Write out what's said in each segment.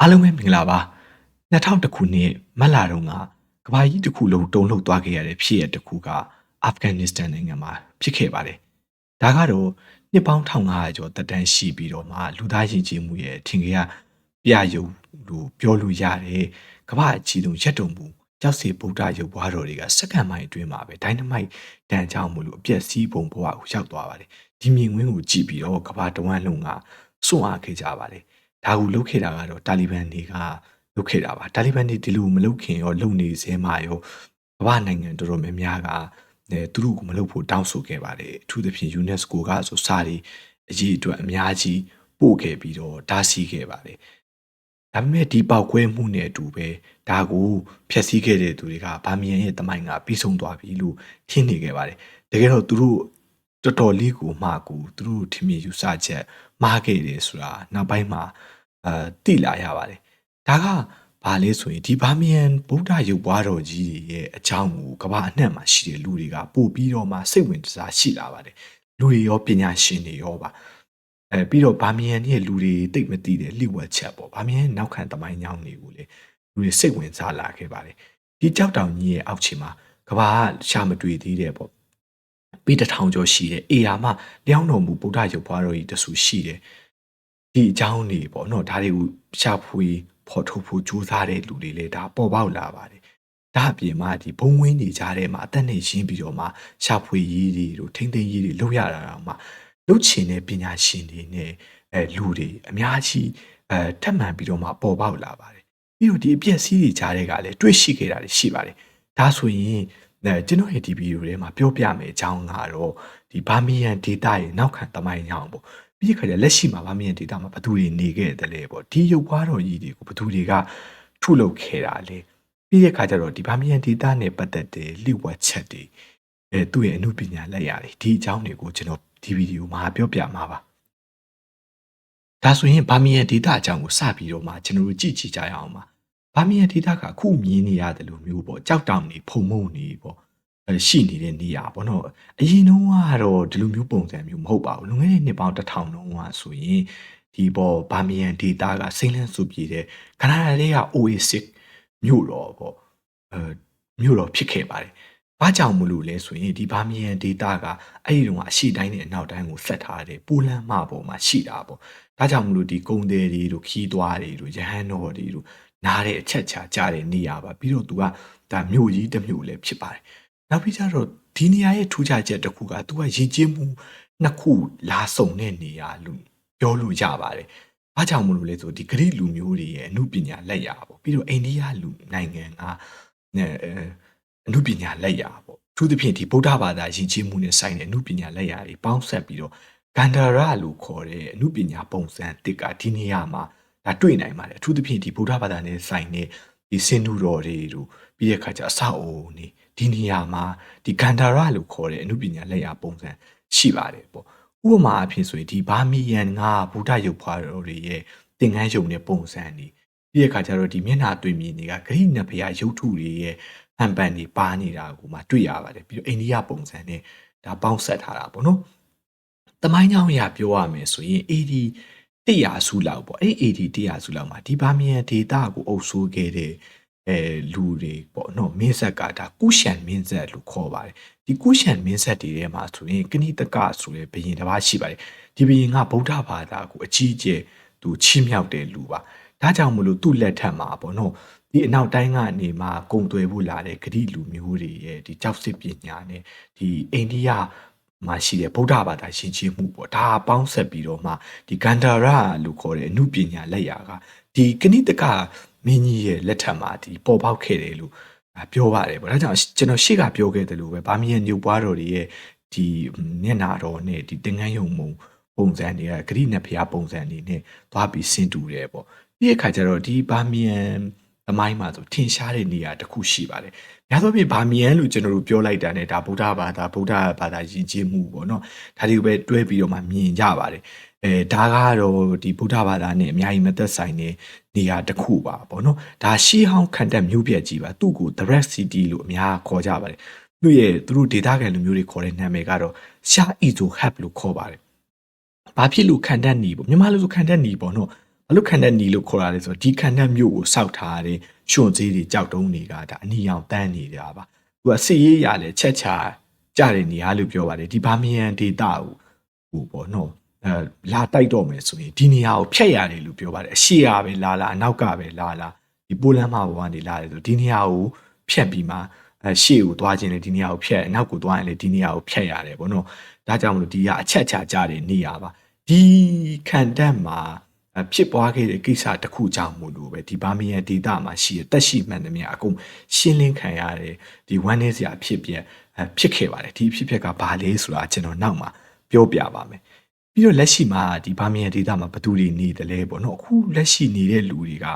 အားလုံးပဲမင်္ဂလာပါ2000ခုနှစ်မတ်လတုန်းကကမ္ဘာကြီးတစ်ခုလုံးတုံ့လှုပ်သွားခဲ့ရတဲ့ဖြစ်ရတစ်ခုကအာဖဂန်နစ္စတန်နိုင်ငံမှာဖြစ်ခဲ့ပါတယ်ဒါကတော့နှစ်ပေါင်း1500ကျော်တက်တန်းရှိပြီးတော့မှလူသားရင်ကျေးမှုရဲ့ထင်ကြရပြယုံလို့ပြောလို့ရတယ်ကမ္ဘာအကြီးဆုံးရက်တုံမှုကြောက်စီဗုဒ္ဓရုပ်ဘွားတော်တွေကစက္ကန့်ပိုင်းအတွင်းမှာပဲဒိုင်နမိုက်တန်ချောင်းမှုလို့အပြက်စီးပုံဘဝကိုရောက်သွားပါတယ်ဒီမြင်ကွင်းကိုကြည့်ပြီးတော့ကမ္ဘာတဝန်းလုံးကစွန့်အားခဲ့ကြပါတယ် ဒါကိုလုပ်ခဲ့တာကတော့တာလီဘန်တွေကလုပ်ခဲ့တာပါတာလီဘန်တွေဒီလိုမလုပ်ခင်ရောလုပ်နေစဲမှာရောကမ္ဘာနိုင်ငံတော်တော်များများကအဲသူတို့ကိုမလုပ်ဖို့တောင်းဆိုခဲ့ပါတယ်အထူးသဖြင့် UNESCO ကဆိုစာရီအရေးအတွက်အများကြီးပို့ခဲ့ပြီးတော့တားဆီးခဲ့ပါတယ်ဒါပေမဲ့ဒီပေါက်ကွဲမှုနဲ့အတူပဲဒါကိုဖျက်ဆီးခဲ့တဲ့သူတွေကဗာမီယန်ရဲ့တမိုင်းကပြီးဆုံးသွားပြီလို့ထင်နေခဲ့ပါတယ်တကယ်တော့သူတို့တော်တော်လေးကိုမှားကူသူတို့ထင်မြင်ယူဆချက်မှားခဲ့တယ်ဆိုတာနောက်ပိုင်းမှာ အာတိလာရပါတယ်ဒါကဘာလဲဆိုရင်ဒီဗာမီယန်ဗုဒ္ဓရုပ်ပွားတော်ကြီးတွေရဲ့အကြောင်းကိုကမ္ဘာအနှံ့မှာရှိတဲ့လူတွေကပို့ပြီးတော့မှစိတ်ဝင်စားရှိလာပါတယ်လူတွေရောပညာရှင်တွေရောပါအဲပြီးတော့ဗာမီယန်ရဲ့လူတွေတိတ်မသိတဲ့လိဝက်ချက်ပေါ့ဗာမီယန်နောက်ခံတမိုင်းညောင်းတွေကိုလေလူတွေစိတ်ဝင်စားလာခဲ့ပါတယ်ဒီကြောက်တောင်ကြီးရဲ့အောက်ခြေမှာကဘာကရှာမတွေ့သေးတဲ့ပေါ့ပြီးတစ်ထောင်ကျော်ရှိတဲ့အေယာမလျောင်းတော်မူဗုဒ္ဓရုပ်ဘွားတော်ကြီးတဆူရှိတယ် ဒီအကြောင်းတွေပေါ့နော်ဒါတွေကိုရှာဖွေဖော်ထုတ်ဖို့ကြိုးစားတဲ့လူတွေလည်းဒါပေါ်ပေါက်လာပါတယ်ဒါအပြင်မှာဒီဘုံဝင်းနေကြတဲ့မှာအသက်နဲ့ရှင်းပြီးတော့မှရှာဖွေရေးတွေတို့ထိမ့်သိမ်းရေးတွေလုပ်ရတာတော့မှလုပ်ချင်တဲ့ပညာရှင်တွေနဲ့အဲလူတွေအများကြီးအဲထပ်မံပြီးတော့မှပေါ်ပေါက်လာပါတယ်ပြီးတော့ဒီအပြက်စီးတွေကြားတဲ့ကလည်းတွေ့ရှိခဲ့တာတွေရှိပါတယ်ဒါဆိုရင်အဲကျွန်တော်ရဲ့ဒီဗီဒီယိုထဲမှာပြောပြမယ်အကြောင်းကတော့ဒီဘာမီယန်ဒေတာရဲ့နောက်ခံတမိုင်းကြောင်းပေါ့ ပြီးခါကျလက်ရှိမှာဘာမီယန်ဒေတာမှာဘသူတွေနေခဲ့တယ်လဲပေါ့ဒီရုပ်ပွားတော်ကြီးတွေကိုဘသူတွေကထုလုပ်ခဲ့တာလဲပြီးတဲ့ခါကျတော့ဒီဘာမီယန်ဒေတာနဲ့ပတ်သက်တဲ့လိဝက်ချက်တွေအဲသူ့ရဲ့အမှုပညာလက်ရာတွေဒီအကြောင်းတွေကိုကျွန်တော်ဒီဗီဒီယိုမှာပြောပြမှာပါဒါဆိုရင်ဘာမီယန်ဒေတာအကြောင်းကိုစပြီးတော့မှကျွန်တော်တို့ကြည့်ကြည့်ကြရအောင်ပါဘာမီယန်ဒေတာကအခုမြင်နေရတယ်လို့မျိုးပေါ့ကြောက်တောင်နေဖုံမုံနေပေါ့အဲ ရှိနေတဲ့နေရာပေါ့နော်အရင်တုန်းကတော့ဒီလိုမျိုးပုံစံမျိုးမဟုတ်ပါဘူးလွန်ခဲ့တဲ့နှစ်ပေါင်းတစ်ထောင်တုန်းကဆိုရင်ဒီပေါ်ဘာမီယန်ဒေတာကစိမ့်လန်းစုပြေတဲ့ခနာဒါလေးက Oasis မြို့တော်ပေါ့အဲမြို့တော်ဖြစ်ခဲ့ပါတယ်။ဘာကြောင့်မလို့လဲဆိုရင်ဒီဘာမီယန်ဒေတာကအဲ့ဒီတုန်းကအရှိတိုင်းနဲ့အနောက်တိုင်းကိုဆက်ထားတဲ့ပူလန်မပေါ်မှာရှိတာပေါ့။ဒါကြောင့်မလို့ဒီကုန်းသေးတွေတို့ခီးသွားတွေတို့ရဟန်းတော်တွေတို့နားတဲ့အချက်ချာကြတဲ့နေရာပါပြီးတော့သူကဒါမြို့ကြီးတစ်မြို့လည်းဖြစ်ပါတယ်။ နောက်ပြီးကြတော့ဒီနေရာရဲ့ထူးခြားချက်တစ်ခုကသူကရည်ကျင်းမှုနှစ်ခုလာဆုံတဲ့နေရာလို့ပြောလို့ရပါတယ်။ဘာကြောင့်မလို့လဲဆိုဒီဂရိလူမျိုးတွေရဲ့အမှုပညာလက်ရာပေါ့ပြီးတော့အိန္ဒိယလူနိုင်ငံကအဲအမှုပညာလက်ရာပေါ့သူသဖြင့်ဒီဗုဒ္ဓဘာသာယဉ်ကျေးမှုနဲ့ဆိုင်တဲ့အမှုပညာလက်ရာတွေပေါင်းဆက်ပြီးတော့ဂန္ဓာရလို့ခေါ်တဲ့အမှုပညာပုံစံတစ်ကဒီနေရာမှာဒါတွေ့နိုင်ပါတယ်အထူးသဖြင့်ဒီဗုဒ္ဓဘာသာနဲ့ဆိုင်တဲ့ဒီစင်နူတော်တွေတို့ပြီးတဲ့အခါကျအဆောက်အုံနေ ဒီနေရာမှာဒီဂန္ဓာရလို့ခေါ်တဲ့အမှုပညာလက်ရာပုံစံရှိပါတယ်ပေါ့ဥပမာအဖြစ်ဆိုရင်ဒီဘာမီယန်ကဗုဒ္ဓရုပ်ဖွားတော်တွေရဲ့သင်္ကန်းယုံတဲ့ပုံစံနေပြီးတဲ့အခါကျတော့ဒီမျက်နှာတွေ့မြင်တွေကဂရိနဖရာရုပ်ထုတွေရဲ့ဟန်ပန်တွေပါနေတာကိုမှတွေ့ရပါတယ်ပြီးတော့အိန္ဒိယပုံစံနဲ့ဒါပေါင်းဆက်ထားတာပေါ့နော်တမိုင်းကြောင်းအရာပြောရမယ်ဆိုရင် AD 100စုလောက်ပေါ့အဲ့ AD 100စုလောက်မှာဒီဘာမီယန်ဒေတာကိုအုပ်စိုးခဲ့တဲ့ အဲလူတွေပေါ့နော်မင်းဆက်ကဒါကုရှန်မင်းဆက်လို့ခေါ်ပါတယ်ဒီကုရှန်မင်းဆက်တွေထဲမှာဆိုရင်ကဏိတကဆိုတဲ့ဘုရင်တစ်ပါးရှိပါတယ်ဒီဘုရင်ကဗုဒ္ဓဘာသာကိုအကြီးအကျယ်သူချီးမြှောက်တဲ့လူပါဒါကြောင့်မလို့သူ့လက်ထက်မှာပေါ့နော်ဒီအနောက်တိုင်းကနေမှကုံသွယ်ဖို့လာတဲ့ဂရိလူမျိုးတွေရဲ့ဒီကြောက်စစ်ပညာနဲ့ဒီအိန္ဒိယမှာရှိတဲ့ဗုဒ္ဓဘာသာရှင်ချင်းမှုပေါ့ဒါပေါင်းဆက်ပြီးတော့မှဒီဂန္ဓာရလို့ခေါ်တဲ့အမှုပညာလက်ရာကဒီကဏိတက မင်းကြီးရဲ့လက်ထက်မှာဒီပေါ်ပေါက်ခဲ့တယ်လို့ပြောပါတယ်ပေါ့ဒါကြောင့်ကျွန်တော်ရှေ့ကပြောခဲ့တယ်လို့ပဲဗာမီယန်ညုပ်ပွားတော်တွေရဲ့ဒီမျက်နာတော်နဲ့ဒီတင်ငန်းယုံမုံပုံစံတွေကဂရိနဲ့ဖျားပုံစံတွေနဲ့သွားပြီးဆင်တူတယ်ပေါ့ဒီအခါကျတော့ဒီဗာမီယန်သမိုင်းမှာဆိုထင်ရှားတဲ့နေရာတစ်ခုရှိပါတယ်။များသောဖြင့်ဗာမီယန်လို့ကျွန်တော်တို့ပြောလိုက်တာ ਨੇ ဒါဗုဒ္ဓဘာသာဗုဒ္ဓဘာသာယဉ်ကျေးမှုပေါ့နော်။ဒါတွေကိုပဲတွဲပြီးတော့မှမြင်ကြပါတယ်။ အဲဒါကတော့ဒီဗုဒ္ဓဘာသာနဲ့အများကြီးမသက်ဆိုင်တဲ့နေရာတစ်ခုပါပေါ့နော်။ဒါရှီဟောင်းခန်တက်မြို့ပြက်ကြီးပါ။သူ့ကို The Red City လို့အများခေါ်ကြပါတယ်။သူ့ရဲ့သူတို့ဒေတာခံလူမျိုးတွေခေါ်တဲ့နာမည်ကတော့ရှာအီဇိုဟပ်လို့ခေါ်ပါတယ်။ဘာဖြစ်လို့ခန်တက်နီပေါ့မြန်မာလူဆိုခန်တက်နီပေါ့နော်။ဘာလို့ခန္ဓာနီလို့ခေါ်ရလဲဆိုတော့ဒီခန္ဓာမျိုးကိုစောက်ထားတဲ့ရှင်သေးတွေကြောက်တုံးတွေကဒါအနီရောင်တန်းနေတာပါသူကစစ်ရေးရလဲချက်ချာကြတဲ့နေရာလို့ပြောပါတယ်ဒီဘာမီယန်ဒေတာကိုဟိုပေါ့နော်အဲ လာတိုက်တော့မယ်ဆိုရင်ဒီနေရာကိုဖျက်ရတယ်လို့ပြောပါတယ်အရှိရပဲလာလာအနောက်ကပဲလာလာဒီပိုလန်မှာဘောကနေလာတယ်ဆိုဒီနေရာကိုဖျက်ပြီးမှအဲရှေ့ကိုသွားခြင်းလေဒီနေရာကိုဖျက်အနောက်ကိုသွားရင်လေဒီနေရာကိုဖျက်ရတယ်ပေါ့နော်ဒါကြောင့်မလို့ဒီကအချက်ချာကြတဲ့နေရာပါဒီခန္ဓာမှာဖြစ်ပွားခဲ့တဲ့ကိစ္စတစ်ခုကြောင့်မို့လို့ပဲဒီဘာမီယန်ဒေတာမှာရှိတဲ့တက်ရှိမှန်သမျှအကုန်ရှင်းလင်းခံရတယ်ဒီဝမ်းနေစရာဖြစ်ပြဖြစ်ခဲ့ပါတယ်ဒီဖြစ်ဖြစ်ကဘာလဲဆိုတာကျွန်တော်နောက်မှာပြောပြပါမယ် ပြီးတော့လက်ရှိမှာဒီဘာမီယန်ဒေတာမှာဘသူတွေနေတယ်လဲပေါ့နော်အခုလက်ရှိနေတဲ့လူတွေက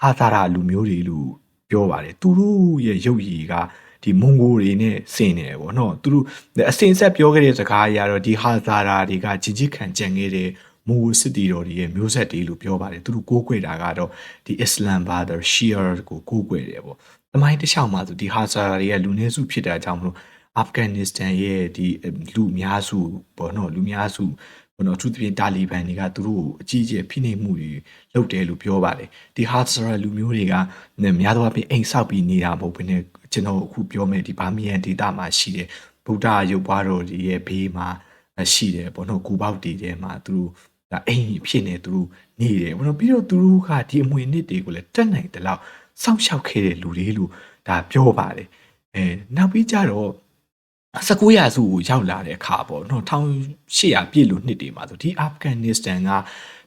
ဟာသာရာလူမျိုးတွေလို့ပြောပါတယ်သူတို့ရဲ့ရုပ်ရည်ကဒီမွန်ဂိုတွေနဲ့ဆင်နေတယ်ပေါ့နော်သူတို့အစင်ဆက်ပြောခဲ့တဲ့စကားအရတော့ဒီဟာသာရာတွေကဂျင်ဂျစ်ခံကြံခဲ့တဲ့မူစစ်တီတော်တွေရဲ့မျိုးဆက်တွေလို့ပြောပါတယ်သူတို့ကိုးကွယ်တာကတော့ဒီအစ္စလမ်ဘာသာရှီယာကိုကိုးကွယ်တယ်ပေါ့တမိုင်းတစ်လျှောက်မှာဆိုဒီဟာသာရာတွေကလူနည်းစုဖြစ်တာကြောင့်မလို့အာဖဂန်နစ္စတန်ရဲ့ဒီလူများစုပေါ့နော်လူများစု ဘောနော်သူတပြင်းတာလီဘန်တွေကသူတို့ကိုအကြီးအကျယ်ဖိနှိပ်မှုတွေလုပ်တယ်လို့ပြောပါတယ်ဒီဟာဆရာလူမျိုးတွေကများသောအားဖြင့်အိမ်ဆောက်ပြီးနေတာမဟုတ်ဘဲနဲ့ကျွန်တော်အခုပြောမယ်ဒီဘာမီယန်ဒေတာမှာရှိတဲ့ဗုဒ္ဓရုပ်ပွားတော်တွေရဲ့ဘေးမှာရှိတယ်ပေါ့နော်ကူပေါက်တွေထဲမှာသူတို့ဒါအိမ်ဖြစ်နေသူတို့နေတယ်ဘောနော်ပြီးတော့သူတို့ကဒီအမွေနှစ်တွေကိုလည်းတက်နိုင်တယ်လို့စောင့်ရှောက်ခဲ့တဲ့လူတွေလို့ဒါပြောပါတယ်အဲနောက်ပြီးကြတော့ 19ရာစုကိုရောက်လာတဲ့အခါပေါ့နော်1800ပြည့်လို့နှစ်တွေမှာဆိုဒီအာဖဂန်နစ္စတန်က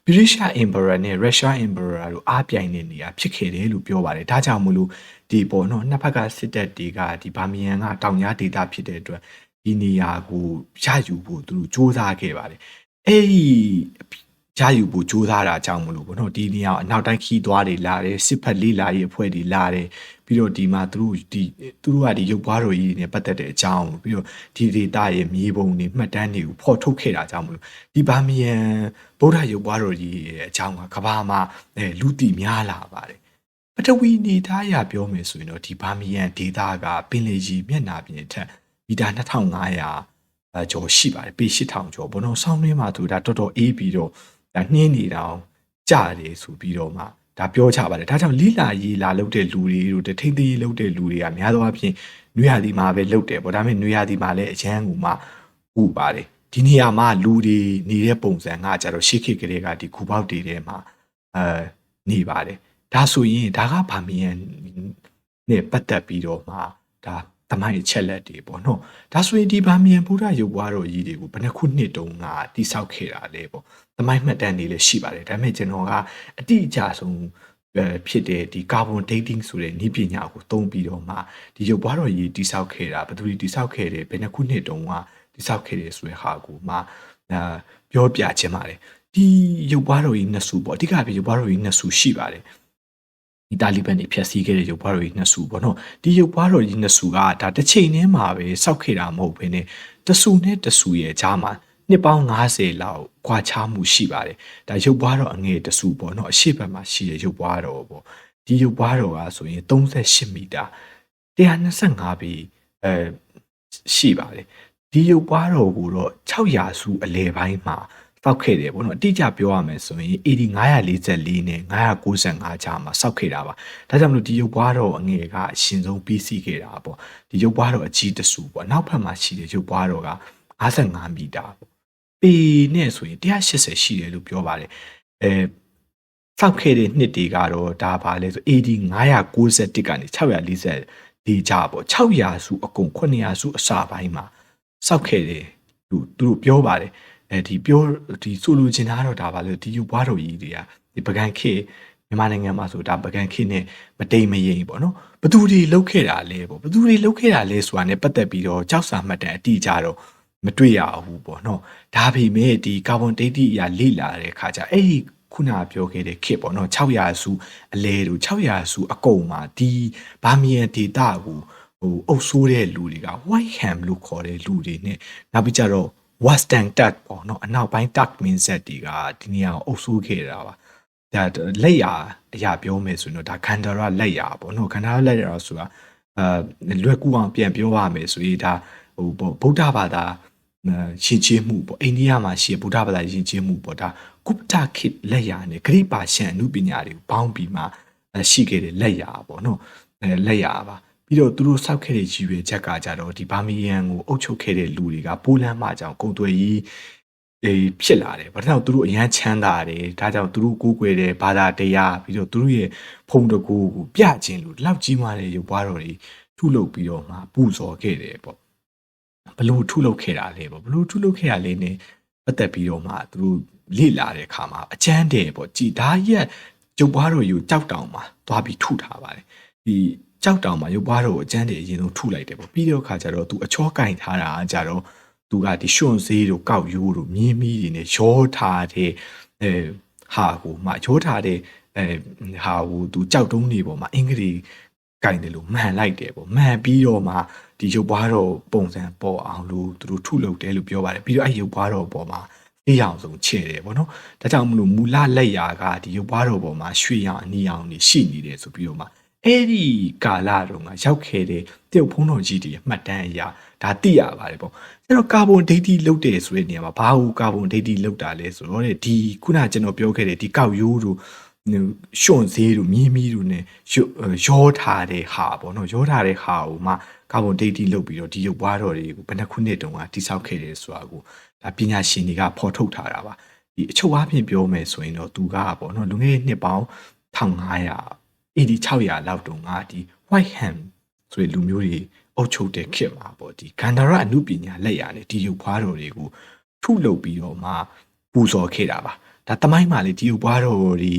ဗြိတိရှ်အင်ဘရာနဲ့ရုရှားအင်ဘရာတို့အားပြိုင်နေနေရဖြစ်ခဲ့တယ်လို့ပြောပါတယ်ဒါကြောင့်မလို့ဒီပေါ့နော်နှစ်ဖက်ကစစ်တပ်တွေကဒီဗာမီယန်ကတောင်ကြားဒေသဖြစ်တဲ့အတွက်ဒီနေရာကိုရယူဖို့သူတို့စ조사ခဲ့ပါတယ်အဲ့ဒီရယူဖို့ကြိုးစားတာကြောင့်မလို့ဘောနော်ဒီနေရာအနောက်တိုင်းခီးသွားတွေလာတယ်စစ်ဖက်လေးလာရေးအဖွဲ့တွေလာတယ် ပြီးတော့ဒီမှာသူတို့ဒီသူတို့ကဒီရုပ်ပွားတော်ကြီးနဲ့ပတ်သက်တဲ့အကြောင်းပြီးတော့ဒီဒေတာရဲ့မြေပုံတွေမှတ်တမ်းတွေကိုဖော်ထုတ်ခဲ့တာကြောင့်မလို့ဒီဘာမီယန်ဗုဒ္ဓရုပ်ပွားတော်ကြီးရဲ့အကြောင်းကကဘာမှာအဲလူတီများလာပါတယ်ပထဝီနေသားရပြောမယ်ဆိုရင်တော့ဒီဘာမီယန်ဒေတာကပင်လယ်ကြီးမျက်နှာပြင်ထက်မီတာ2500အကျော်ရှိပါတယ်ပေ8000ကျော်ဘုံတော့ဆောင်းတွင်းမှာသူဒါတော်တော်အေးပြီးတော့ဒါနှင်းနေတောင်ကြတယ်ဆိုပြီးတော့မှ ဒါပြောချပါတယ်ဒါကြောင့်လိလာရေးလာလုပ်တဲ့လူတွေတို့ထိမ့်သိရေးလုပ်တဲ့လူတွေကများသောအားဖြင့်နွေရာသီမှာပဲလုပ်တယ်ပေါ့ဒါပေမဲ့နွေရာသီမှာလည်းအရန်ကူမှဥပါတယ်ဒီနေရာမှာလူတွေနေတဲ့ပုံစံကကြတော့ရှေ့ခေတ်ကလေးကဒီခုပေါက်တွေထဲမှာအဲနေပါတယ်ဒါဆိုရင်ဒါကဗာမီယန်နဲ့ပတ်သက်ပြီးတော့မှဒါ သမိုင်းအချက်လက်တွေပေါ့နော်ဒါဆိုရင်ဒီဗာမီယန်ဘုရားရုပ်ပွားတော်ကြီးတွေကိုဘယ်နှခုနှစ်တုန်းကတိဆောက်ခဲ့တာလဲပေါ့သမိုင်းမှတ်တမ်းတွေလည်းရှိပါတယ်ဒါပေမဲ့ကျွန်တော်ကအတိအကျဆုံးဖြစ်တဲ့ဒီ carbon dating ဆိုတဲ့နည်းပညာကိုသုံးပြီးတော့မှဒီရုပ်ပွားတော်ကြီးတိဆောက်ခဲ့တာဘယ်သူတိဆောက်ခဲ့တယ်ဘယ်နှခုနှစ်တုန်းကတိဆောက်ခဲ့တယ်ဆိုတဲ့ဟာကိုမှအာပြောပြခြင်းပါတယ်ဒီရုပ်ပွားတော်ကြီးနှစ်စုပေါ့အဓိကပြရုပ်ပွားတော်ကြီးနှစ်စုရှိပါတယ် ဒီတာလီဘန်တွေဖျက်ဆီးခဲ့တဲ့ရုပ်ပွားတော်ကြီးနှစ်စုပေါ့နော်ဒီရုပ်ပွားတော်ကြီးနှစ်စုကဒါတစ်ချိန်တည်းမှာပဲစောက်ခဲ့တာမဟုတ်ဘဲနဲ့တဆူနဲ့တဆူရဲ့ကြားမှာနှစ်ပေါင်း90လောက်ခွာခြားမှုရှိပါတယ်ဒါရုပ်ပွားတော်အငယ်တဆူပေါ့နော်အရှိတ်ဘက်မှာရှိတဲ့ရုပ်ပွားတော်ပေါ့ဒီရုပ်ပွားတော်ကဆိုရင်38မီတာ125ပေအဲရှိပါတယ်ဒီရုပ်ပွားတော်ကိုတော့600စုအလဲပိုင်းမှာ စောက်ခဲ့တယ်ပေါ့နော်အတိအကျပြောရမယ်ဆိုရင် AD 944နဲ့995ကြားမှာစောက်ခဲ့တာပါဒါကြောင့်မလို့ဒီရုပ်ပွားတော်အငယ်ကအရှင်ဆုံးပြီးစီးခဲ့တာပေါ့ဒီရုပ်ပွားတော်အကြီးတဆူပေါ့နောက်ဖက်မှာရှိတဲ့ရုပ်ပွားတော်က55မီတာပေါ့ပေနဲ့ဆိုရင်180ရှိတယ်လို့ပြောပါတယ်အဲစောက်ခဲ့တဲ့နှစ်တွေကတော့ဒါပါလဲဆို AD 991ကနေ640ဒီကြပေါ့600စုအကုန်900စုအစာပိုင်းမှာစောက်ခဲ့တယ်သူတို့ပြောပါတယ် အဲဒီပြောဒီဆိုလိုချင်တာတော့ဒါပါလေဒီဘွားတော်ကြီးတွေကဒီပကံခေမြန်မာနိုင်ငံမှာဆိုဒါပကံခေနဲ့မတိမ်မရင်ပေါ့နော်ဘသူတွေလှုပ်ခဲ့တာလဲပေါ့ဘသူတွေလှုပ်ခဲ့တာလဲဆိုတာ ਨੇ ပတ်သက်ပြီးတော့ကြောက်စာမှတ်တဲ့အတိအကျတော့မတွေ့ရဘူးပေါ့နော်ဒါပေမဲ့ဒီကာဗွန်ဒိတ်တိအရာလေ့လာတဲ့ခါကျအဲ့ဒီခုနပြောခဲ့တဲ့ခစ်ပေါ့နော်600စုအလဲတို့600စုအကုန်မှာဒီဘာမီယန်ဒေတာကိုဟိုအုပ်ဆိုးတဲ့လူတွေက white ham လို့ခေါ်တဲ့လူတွေနဲ့နောက်ပြီးကြတော့ western tag ပေါ့နော်အနောက်ပိုင်း tag min set တွေကဒီနေရာကိုအုပ်ဆိုးခဲ့တာပါဒါလက်ရအရာပြောမယ်ဆိုရင်တော့ဒါခန္ဓာရလက်ရပေါ့နော်ခန္ဓာရလက်ရဆိုတာအဲလွယ်ကူအောင်ပြန်ပြောရမယ်ဆိုရင်ဒါဟိုဗုဒ္ဓဘာသာရှင်ကျေးမှုပေါ့အိန္ဒိယမှာရှိဗုဒ္ဓဘာသာရှင်ကျေးမှုပေါ့ဒါကုပ္ပတာခေတ်လက်ရာနဲ့ဂရိပါရှန်အမှုပညာတွေကိုပေါင်းပြီးမှရှိခဲ့တဲ့လက်ရာပေါ့နော်အဲလက်ရာပါ ပြီးတော့သူတို့စောက်ခဲ့တဲ့ရည်ရွယ်ချက်ကကြတော့ဒီဘာမီယန်ကိုအုပ်ချုပ်ခဲ့တဲ့လူတွေကပိုလန်မှကြောင့်ကုံသွေးကြီးအေးဖြစ်လာတယ်။ဘာကြောင့်သူတို့အရန်ချမ်းသာတယ်။ဒါကြောင့်သူတို့ကိုးကွယ်တဲ့ဘာသာတရားပြီးတော့သူတို့ရဲ့ဖုံတကူကိုပြခြင်းလို့လောက်ကြီးမားတဲ့ရုပ်ပွားတော်တွေထုလုပ်ပြီးတော့မှပူဇော်ခဲ့တယ်ပေါ့။ဘလို့ထုလုပ်ခဲ့တာလဲပေါ့။ဘလို့ထုလုပ်ခဲ့ရလဲနဲ့ပတ်သက်ပြီးတော့မှသူတို့လေ့လာတဲ့အခါမှာအချမ်းတယ်ပေါ့။ကြည်ဒါရက်ရုပ်ပွားတော်ယူကြောက်တောင်မှာသွားပြီးထုထားပါတယ်။ဒီ ကြောက်တောင်မှာရုပ်ပွားတော်ကိုအချမ်းတယ်အရင်ဆုံးထုလိုက်တယ်ပေါ့။ပြီးတော့အခါကျတော့သူအချောကင်ထားတာကြတော့သူကဒီရွှွန်ဈေးတို့ကောက်ရိုးတို့မြင်းမီးတွေနဲ့ရောထားတဲ့အဲဟာကိုမှရောထားတဲ့အဲဟာကိုသူကြောက်တုံးနေပေါ်မှာအင်္ဂလိပ်ကင်တယ်လို့မှန်လိုက်တယ်ပေါ့မှန်ပြီးတော့မှဒီရုပ်ပွားတော့ပုံစံပေါ်အောင်လို့သူတို့ထုလုပ်တယ်လို့ပြောပါတယ်ပြီးတော့အဲရုပ်ပွားတော့ပေါ်မှာအေးအောင်ဆုံးချဲ့တယ်ပေါ့နော်ဒါကြောင့်မလို့မူလလက်ရာကဒီရုပ်ပွားတော်ပေါ်မှာရွှေရောင်အနီရောင်နေရှိနေတယ်ဆိုပြီးတော့မှ အဲ့ဒီကာလတုန်းကရောက်ခဲ့တဲ့တရုတ်ဖုံးတော်ကြီးတွေမှတ်တမ်းအရာဒါသိရပါတယ်ပေါ့အဲ့တော့ကာဗွန်ဒိတ်တီလုတ်တယ်ဆိုတဲ့နေရာမှာဘာကိုကာဗွန်ဒိတ်တီလုတ်တာလဲဆိုတော့ဒီခုနကျွန်တော်ပြောခဲ့တဲ့ဒီကောက်ရိုးတို့ရှွန့်ဈေးတို့မြင်းမီးတို့ ਨੇ ရောထားတဲ့ဟာပေါ့နော်ရောထားတဲ့ဟာကိုမှကာဗွန်ဒိတ်တီလုတ်ပြီးတော့ဒီရုပ်ပွားတော်တွေကိုဘယ်နှခုနှစ်တုန်းကတိဆောက်ခဲ့တယ်ဆိုတာကိုဒါပညာရှင်တွေကဖော်ထုတ်ထားတာပါဒီအချုပ်အပြင်ပြောမယ်ဆိုရင်တော့သူကပေါ့နော်လူငယ်နှစ်ပေါင်း1500 8600လောက်တုန်းကဒီ white ham ဆိုတဲ့လူမျိုးတွေအုပ်ချုပ်တဲ့ခေတ်မှာပေါ့ဒီဂန္ဓာရအမှုပညာလက်ရနဲ့ဒီရုပ်ဖွားတော်တွေကိုထုလုပ်ပြီးတော့မှပူဇော်ခဲ့တာပါဒါတမိုင်းမှာလေဒီရုပ်ဖွားတော်တွေ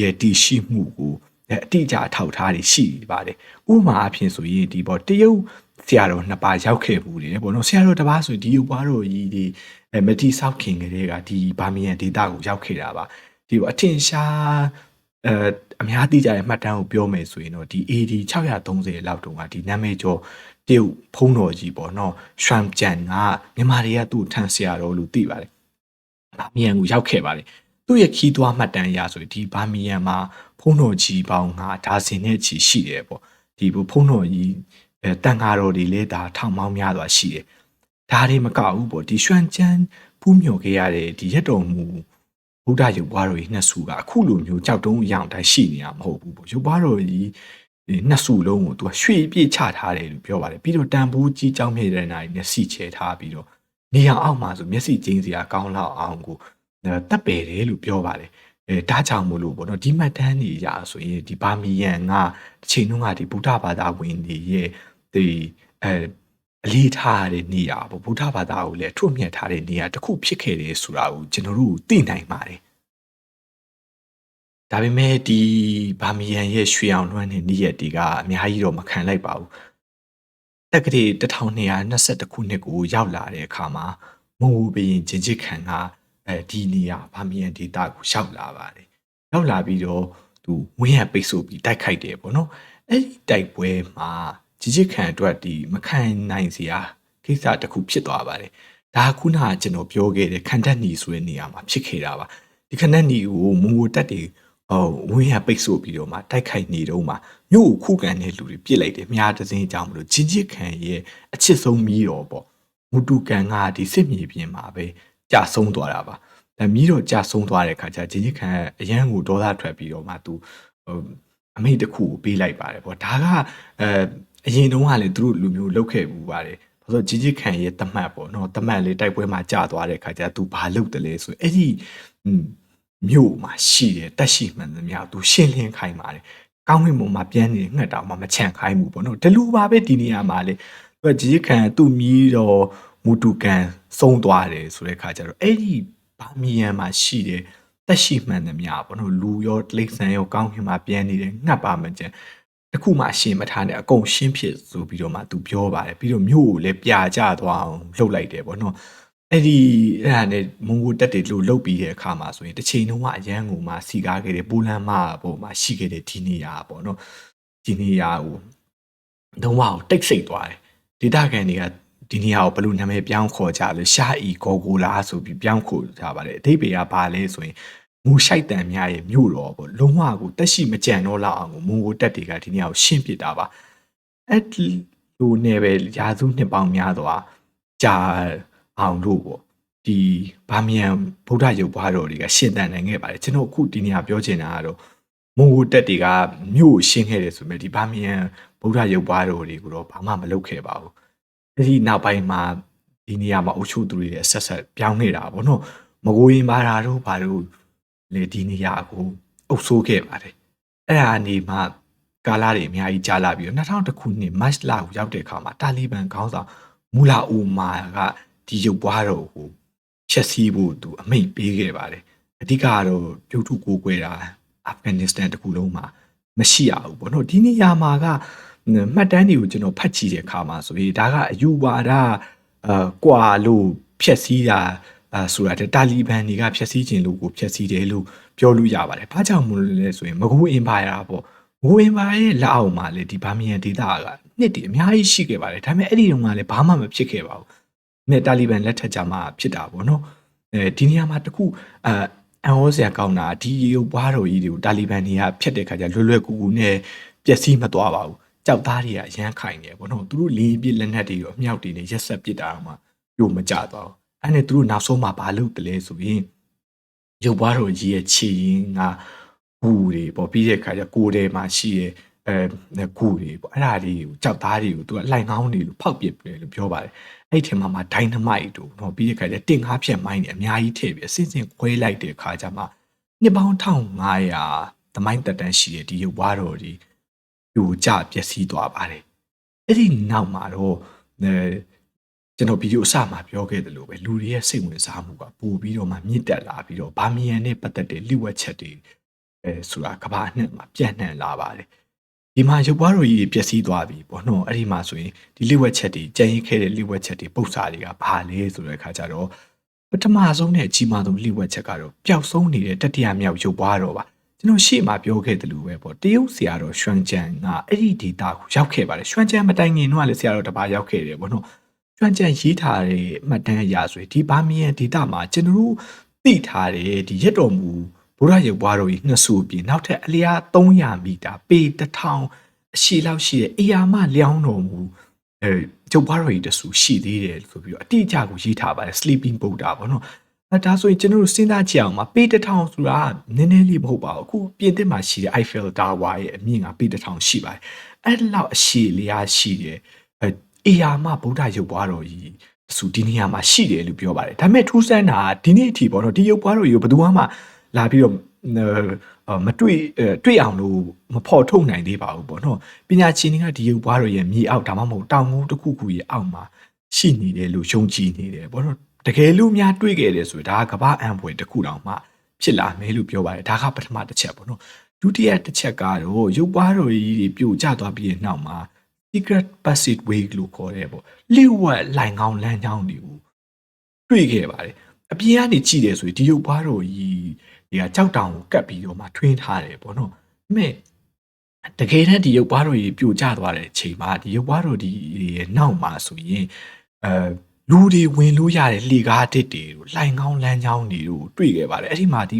ရဲ့တည်ရှိမှုကိုအတိအကျထောက်ထားတွေရှိပါတယ်ဥပမာအဖြစ်ဆိုရင်ဒီပေါ့တရုတ်ဆရာတော်နှစ်ပါးရောက်ခဲ့မှုတွေပေါ့နော်ဆရာတော်တစ်ပါးဆိုဒီရုပ်ပွားတော်ကြီးဒီမတီဆောက်ခင်ကလေးကဒီဘာမီယန်ဒေတာကိုရောက်ခဲ့တာပါဒီအထင်ရှား အဲအများသိကြတဲ့မှတ်တမ်းကိုပြောမယ်ဆိုရင်တော့ဒီ AD 630လောက်တုန်းကဒီနာမည်ကျော်တရုတ်ဖုံးတော်ကြီးပေါ့နော်ရွှမ်ကျန်ကမြန်မာတွေကသူ့ထန်ဆရာတော်လို့သိပါတယ်ဘာမီယန်ကိုရောက်ခဲ့ပါတယ်သူ့ရဲ့ခီးသွွားမှတ်တမ်းအရဆိုရင်ဒီဘာမီယန်မှာဖုံးတော်ကြီးပေါင်းငါဒါဇင်နဲ့ချီရှိတယ်ပေါ့ဒီဖုံးတော်ကြီးအဲတန်ဃာတော်တွေလည်းဒါထောင်ပေါင်းများစွာရှိတယ်ဒါတွေမကဘူးပေါ့ဒီရွှမ်ကျန်ပူးမြော်ခဲ့ရတဲ့ဒီရက်တော်မူ ဗုဒ္ဓရုပ်ပွားတော်ကြီးနှစ်စုကအခုလိုမျိုးကြောက်တုံးအရောင်တိုင်းရှိနေရမဟုတ်ဘူးပေါ့ရုပ်ပွားတော်ကြီးနှစ်စုလုံးကိုသူကရွှေပြည့်ချထားတယ်လို့ပြောပါတယ်ပြီးတော့တန်ဖိုးကြီးကြောင်းမြေတဲ့နိုင်မျက်စိချဲထားပြီးတော့နေရာအောက်မှာဆိုမျက်စိကျင်းစရာကောင်းလောက်အောင်ကိုတပ်ပယ်တယ်လို့ပြောပါတယ်အဲဒါကြောင့်မို့လို့ပေါ့နော်ဒီမှတ်တမ်းတွေရာဆိုရင်ဒီဘာမီယန်ကတစ်ချိန်လုံးကဒီဗုဒ္ဓဘာသာဝင်တွေရဲ့ဒီအဲ အလေးထားတဲ့နေရာပေါ့ဗုဒ္ဓဘာသာကိုလည်းထွတ်မြတ်ထားတဲ့နေရာတစ်ခုဖြစ်ခဲ့တယ်ဆိုတာကိုကျွန်တော်တို့သိနိုင်ပါတယ်ဒါပေမဲ့ဒီဘာမီယန်ရဲ့ရွှေအောင်လွှမ်းတဲ့နေ့ရက်တွေကအများကြီးတော့မခံလိုက်ပါဘူးတက်ကတိ1222ခုနှစ်ကိုရောက်လာတဲ့အခါမှာမုံဝဘရင်ဂျင်ဂျစ်ခံကအဲဒီနေရာဘာမီယန်ဒေတာကိုရောက်လာပါတယ်ရောက်လာပြီးတော့သူဝင်းရပိတ်ဆို့ပြီးတိုက်ခိုက်တယ်ပေါ့နော်အဲ့ဒီတိုက်ပွဲမှာ ဂျစ်ဂျစ်ခံအတွက်ဒီမခံနိုင်စရာကိစ္စတစ်ခုဖြစ်သွားပါတယ်ဒါခုနကကျွန်တော်ပြောခဲ့တဲ့ခန္ဓာနီဆိုတဲ့နေရာမှာဖြစ်ခဲ့တာပါဒီခန္ဓာနီကိုမုံဝတက်တွေဟိုဝင်းရပိတ်ဆို့ပြီးတော့မှတိုက်ခိုက်နေတော့မှမြို့ကိုခုခံတဲ့လူတွေပြစ်လိုက်တယ်မြားတစင်းကြောင့်မလို့ဂျင်ဂျစ်ခံရဲ့အချစ်ဆုံးမီးတော်ပေါ့မူတူကန်ကဒီစစ်မြေပြင်မှာပဲကြာဆုံးသွားတာပါဒါမီးတော်ကြာဆုံးသွားတဲ့ခါကျဂျင်ဂျစ်ခံအရန်ကိုဒေါသထွက်ပြီးတော့မှသူဟိုအမိတ်တစ်ခုကိုပေးလိုက်ပါတယ်ပေါ့ဒါကအဲ အရင်တုန်းကလည်းသူတို့လူမျိုးလောက်ခဲ့ဘူးပါတယ်ဘာလို့ဂျင်ဂျစ်ခံရဲ့တမတ်ပေါ့နော်တမတ်လေးတိုက်ပွဲမှာကြာသွားတဲ့ခါကျသူဘာလုပ်တယ်လဲဆိုအဲ့ဒီမြို့မှာရှိတယ်တက်ရှိမှန်သမျှသူရှင်းလင်းခိုင်းပါတယ်ကောင်းကင်ဘုံမှာပြန်နေငှက်တောင်မှမချန့်ခိုင်းဘူးပေါ့နော်ဒီလိုပါပဲဒီနေရာမှာလေသူကဂျီခံသူ့မြီးတော့မူတူကန်ဆုံးသွားတယ်ဆိုတဲ့ခါကျတော့အဲ့ဒီဘာမီယန်မှာရှိတယ်တက်ရှိမှန်သမျှပေါ့နော်လူရောတိတ်ဆန်ရောကောင်းကင်မှာပြန်နေတယ်ငှက်ပါမကျန် တခုမှအရှင်မထားနဲ့အကုန်ရှင်းဖြစ်ဆိုပြီးတော့မှသူပြောပါတယ်ပြီးတော့မြို့ကိုလည်းပြာကျသွားအောင်လှုပ်လိုက်တယ်ပေါ့နော်အဲ့ဒီအဲ့ဒါနဲ့မွန်ဂိုတက်တွေလို့လုတ်ပြီးတဲ့အခါမှာဆိုရင်တစ်ချိန်လုံးကအရန်ကိုမှစီကားခဲ့တဲ့ပိုလန်မပေါ်မှာရှိခဲ့တဲ့ဒီနေရာပေါ့နော်ဒီနေရာကိုတော့ဝါကိုတိတ်ဆိတ်သွားတယ်ဒေတာကန်တွေကဒီနေရာကိုဘယ်လိုနာမည်ပြောင်းခေါ်ကြလဲရှာအီဂေါ်ဂိုလာဆိုပြီးပြောင်းခေါ်ကြပါတယ်အဓိပ္ပာယ်ကဘာလဲဆိုရင် ငိုရှိုက်တန်များရဲ့မြို့တော်ပေါ့လုံးဝကိုတက်ရှိမကြံတော့လောက်အောင်ကိုမွန်ဂိုတက်တွေကဒီနေရာကိုရှင်းပစ်တာပါအဲ့လိုနဲ့ပဲရာစုနှစ်ပေါင်းများစွာကြာအောင်လို့ပေါ့ဒီဘာမီယန်ဗုဒ္ဓရုပ်ပွားတော်တွေကရှင်သန်နိုင်ခဲ့ပါတယ်ကျွန်တော်အခုဒီနေရာပြောချင်တာကတော့မွန်ဂိုတက်တွေကမြို့ကိုရှင်းခဲ့တယ်ဆိုပေမဲ့ဒီဘာမီယန်ဗုဒ္ဓရုပ်ပွားတော်တွေကိုတော့ဘာမှမလုပ်ခဲ့ပါဘူးအဲဒီနောက်ပိုင်းမှာဒီနေရာမှာအုပ်ချုပ်သူတွေလည်းဆက်ဆက်ပြောင်းနေတာပေါ့နော်မကိုရင်ပါတာတို့ဘာတို့ လေဒီနေရာကိုအုပ်ဆိုးခဲ့ပါတယ်အဲ့ဒါအနေမှကာလာတွေအများကြီးကြားလာပြီးတော့2000ခုနှစ်မတ်လကိုရောက်တဲ့အခါမှာတာလီဘန်ခေါင်းဆောင်မူလာအိုမာကဒီရုပ်ပွားတော်ကိုဖျက်ဆီးဖို့သူအမိန့်ပေးခဲ့ပါတယ်အဓိကကတော့ပြုတ်ထုကိုကွယ်တာအာဖဂန်နစ္စတန်တခုလုံးမှာမရှိရဘူးပေါ့နော်ဒီနေရာမှာကမှတ်တမ်းတွေကိုကျွန်တော်ဖတ်ကြည့်တဲ့အခါမှာဆိုရင်ဒါကအယူဝါဒအာကွာလို့ဖျက်ဆီးတာ အာဆိုတာတဲ့တာလီဘန်တွေကဖျက်ဆီးခြင်းလို့ကိုဖျက်ဆီးတယ်လို့ပြောလို့ရပါတယ်။ဘာကြောင့်မလို့လဲဆိုရင်မကူအင်ပါယာပေါ့။မကူအင်ပါယာရဲ့လက်အောက်မှာလေဒီဘာမီယန်ဒေတာကနှစ်တည်အများကြီးရှိခဲ့ပါတယ်။ဒါပေမဲ့အဲ့ဒီတုန်းကလည်းဘာမှမဖြစ်ခဲ့ပါဘူး။နဲ့တာလီဘန်လက်ထက်ကြမှာဖြစ်တာပေါ့နော်။အဲဒီနေရာမှာတခုအာအန်ဟောစရာကောင်းတာဒီရုပ်ပွားတော်ကြီးတွေကိုတာလီဘန်တွေကဖျက်တဲ့ခါကျလွယ်လွယ်ကူကူနဲ့ပျက်စီးမသွားပါဘူး။ကြောက်သားတွေကရမ်းခိုင်နေပေါ့နော်။သူတို့လေးပြစ်လက်နက်တွေရောအမြောက်တွေနဲ့ရက်ဆက်ပစ်တာမှပြိုမကြသွားဘူး။ အဲ့နဲ့သူတို့နောက်ဆုံးမှာဘာလုပ်တယ်လဲဆိုရင်ရုပ်ပွားတော်ကြီးရဲ့ခြေရင်းကဂူတွေပေါ့ပြီးတဲ့ခါကျကိုယ်ထဲမှာရှိတဲ့အဲဂူတွေပေါ့အဲ့ဒါလေးကိုကြောက်သားတွေကိုသူကလှိုင်ကောင်းနေလို့ဖောက်ပစ်တယ်လို့ပြောပါတယ်အဲ့ဒီထဲမှာမှာဒိုင်းနမိုက်တို့တော့ပြီးတဲ့ခါကျတင်ကားဖြတ်မိုင်းတွေအများကြီးထည့်ပြီးအစင်းစင်းခွဲလိုက်တဲ့ခါကျမှနှစ်ပေါင်း1500သမိုင်းတက်တန်းရှိတဲ့ဒီရုပ်ပွားတော်ကြီးပြိုကျပျက်စီးသွားပါတယ်အဲ့ဒီနောက်မှာတော့အဲ ကျွန်တော်ဗီဒီယိုအစမှာပြောခဲ့တယ်လို့ပဲလူတွေရဲ့စိတ်ဝင်စားမှုကပိုပြီးတော့မှမြင့်တက်လာပြီးတော့ဗာမီယန်နဲ့ပတ်သက်တဲ့လိဝက်ချက်တွေအဲဆိုတာကဘာနဲ့မှပြန့်နှံ့လာပါတယ်ဒီမှာရုပ်ပွားတော်ကြီးပျက်စီးသွားပြီပေါ့နော်အဲ့ဒီမှာဆိုရင်ဒီလိဝက်ချက်တွေကြံရင်ခဲ့တဲ့လိဝက်ချက်တွေပုတ်စာတွေကဘာလဲဆိုတဲ့အခါကျတော့ပထမဆုံးနဲ့အကြီးမားဆုံးလိဝက်ချက်ကတော့ပျောက်ဆုံးနေတဲ့တတိယမြောက်ရုပ်ပွားတော်ပါကျွန်တော်ရှေ့မှာပြောခဲ့တယ်လို့ပဲပေါ့တရုတ်ဆရာတော်ရွှန်ကျန်ကအဲ့ဒီဒေတာကိုရောက်ခဲ့ပါတယ်ရွှန်ကျန်မတိုင်ခင်တော့လည်းဆရာတော်တပါရောက်ခဲ့တယ်ပေါ့နော် ကျွမ်းကျန်ရေးထားတဲ့မှတ်တမ်းအရာဆိုရင်ဒီဘာမီယန်ဒေတာမှာကျွန်တော်တို့သိထားတဲ့ဒီရက်တော်မူဘုရားရုပ်ပွားတော်ကြီးနှစ်ဆူပြင်နောက်ထပ်အလျား300မီတာပေ1000အရှိလောက်ရှိတဲ့အေယာမလျောင်းတော်မူအဲကျုပ်ပွားတော်ကြီးတဆူရှိသေးတယ်ဆိုပြီးတော့အတိအကျကိုရေးထားပါတယ် sleeping Buddha ပေါ့နော်အဲဒါဆိုရင်ကျွန်တော်တို့စဉ်းစားကြည့်အောင်ပါပေ1000ဆိုတာနည်းနည်းလေးမဟုတ်ပါဘူးအခုပြင်သစ်မှာရှိတဲ့ Eiffel Tower ရဲ့အမြင့်ကပေ1000ရှိပါတယ်အဲ့လောက်အရှိလျားရှိတယ် အဲအေယာမဗုဒ္ဓရုပ်ပွားတော်ကြီးသူဒီနေရာမှာရှိတယ်လို့ပြောပါတယ်ဒါပေမဲ့ထူးဆန်းတာဒီနေ့အထိပေါ့နော်ဒီရုပ်ပွားတော်ကြီးကိုဘယ်သူမှလာပြီးတော့မတွေ့တွေ့အောင်လို့မဖော်ထုတ်နိုင်သေးပါဘူးပေါ့နော်ပညာရှင်တွေကဒီရုပ်ပွားတော်ရဲ့မြေအောက်ဒါမှမဟုတ်တောင်ကုန်းတစ်ခုခုရဲ့အောက်မှာရှိနေတယ်လို့ယုံကြည်နေတယ်ပေါ့နော်တကယ်လို့များတွေ့ခဲ့တယ်ဆိုရင်ဒါကကမ္ဘာအံဖွယ်တစ်ခုတောင်မှဖြစ်လာမယ်လို့ပြောပါတယ်ဒါကပထမတစ်ချက်ပေါ့နော်ဒုတိယတစ်ချက်ကတော့ရုပ်ပွားတော်ကြီးတွေပြိုကျသွားပြီးတဲ့နောက်မှာ secret passageway လို့ခေါ်တဲ့ပေါ့လျှို့ဝှက်လိုင်ကောင်းလမ်းကြောင်းတွေကိုတွေ့ခဲ့ပါတယ်အပြင်ကနေကြည့်တယ်ဆိုရင်ဒီရုပ်ပွားတော်ကြီးဒီကကြောက်တောင်ကိုကတ်ပြီးတော့မှထွင်းထားတယ်ပေါ့နော်မဲ့တကယ်တမ်းဒီရုပ်ပွားတော်ကြီးပြိုကျသွားတဲ့အချိန်မှာဒီရုပ်ပွားတော်ဒီရဲ့နောက်မှာဆိုရင်အဲလူတွေဝင်လို့ရတဲ့လှေကားတစ်တွေတို့လိုင်ကောင်းလမ်းကြောင်းတွေတို့တွေ့ခဲ့ပါတယ်အဲ့ဒီမှာဒီ